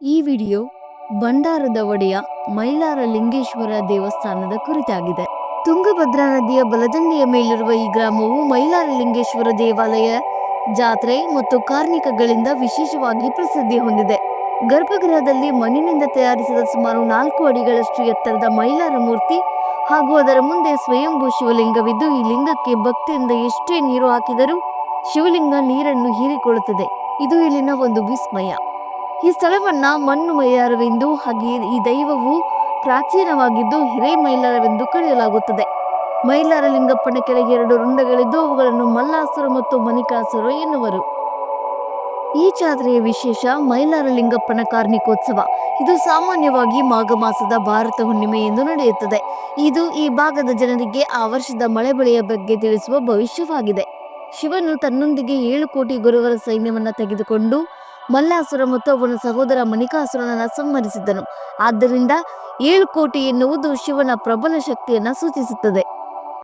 ಈ ವಿಡಿಯೋ ಭಂಡಾರದ ಒಡೆಯ ಮೈಲಾರ ಲಿಂಗೇಶ್ವರ ದೇವಸ್ಥಾನದ ಕುರಿತಾಗಿದೆ. ತುಂಗಭದ್ರಾ ನದಿಯ ಬಲದಂಡೆಯ ಮೇಲಿರುವ ಈ ಗ್ರಾಮವು ಮೈಲಾರ ಲಿಂಗೇಶ್ವರ ದೇವಾಲಯ, ಜಾತ್ರೆ ಮತ್ತು ಕಾರ್ಮಿಕಗಳಿಂದ ವಿಶೇಷವಾಗಿ ಪ್ರಸಿದ್ಧಿ ಹೊಂದಿದೆ. ಗರ್ಭಗೃಹದಲ್ಲಿ ಮಣ್ಣಿನಿಂದ ತಯಾರಿಸಿದ ಸುಮಾರು ನಾಲ್ಕು ಅಡಿಗಳಷ್ಟು ಎತ್ತರದ ಮೈಲಾರ ಮೂರ್ತಿ ಹಾಗೂ ಅದರ ಮುಂದೆ ಸ್ವಯಂಭೂ ಶಿವಲಿಂಗವಿದ್ದು, ಈ ಲಿಂಗಕ್ಕೆ ಭಕ್ತಿಯಿಂದ ಎಷ್ಟೇ ನೀರು ಹಾಕಿದರೂ ಶಿವಲಿಂಗ ನೀರನ್ನು ಹೀರಿಕೊಳ್ಳುತ್ತದೆ. ಇದು ಇಲ್ಲಿನ ಒಂದು ವಿಸ್ಮಯ. ಈ ಸ್ಥಳವನ್ನ ಮಣ್ಣು ಮೈಲಾರವೆಂದು ಹಾಗೆ ಈ ದೈವವು ಪ್ರಾಚೀನವಾಗಿದ್ದು ಹಿರೇ ಮೈಲಾರವೆಂದು ಕರೆಯಲಾಗುತ್ತದೆ. ಮೈಲಾರ ಲಿಂಗಪ್ಪನ ಕೆಳಗೆ ಎರಡು ರುಂಡಗಳಿದ್ದು ಅವುಗಳನ್ನು ಮಲ್ಲಾಸುರ ಮತ್ತು ಮಣಿಕಾಸುರ ಎನ್ನುವರು. ಈ ಜಾತ್ರೆಯ ವಿಶೇಷ ಮೈಲಾರ ಲಿಂಗಪ್ಪನ ಕಾರ್ಣಿಕೋತ್ಸವ. ಇದು ಸಾಮಾನ್ಯವಾಗಿ ಮಾಘ ಮಾಸದ ಭಾರತ ಹುಣ್ಣಿಮೆ ಎಂದು ನಡೆಯುತ್ತದೆ. ಇದು ಈ ಭಾಗದ ಜನರಿಗೆ ಆ ವರ್ಷದ ಮಳೆ ಬೆಳೆಯ ಬಗ್ಗೆ ತಿಳಿಸುವ ಭವಿಷ್ಯವಾಗಿದೆ. ಶಿವನು ತನ್ನೊಂದಿಗೆ ಏಳು ಕೋಟಿ ಗುರುವರ ಸೈನ್ಯವನ್ನು ತೆಗೆದುಕೊಂಡು ಮಲ್ಲಾಸುರ ಮತ್ತು ಅವನ ಸಹೋದರ ಮಣಿಕಾಸುರನನ್ನ ಸಂಹರಿಸಿದ್ದನು. ಆದ್ದರಿಂದ ಏಳು ಕೋಟಿ ಎನ್ನುವುದು ಶಿವನ ಪ್ರಬಲ ಶಕ್ತಿಯನ್ನು ಸೂಚಿಸುತ್ತದೆ.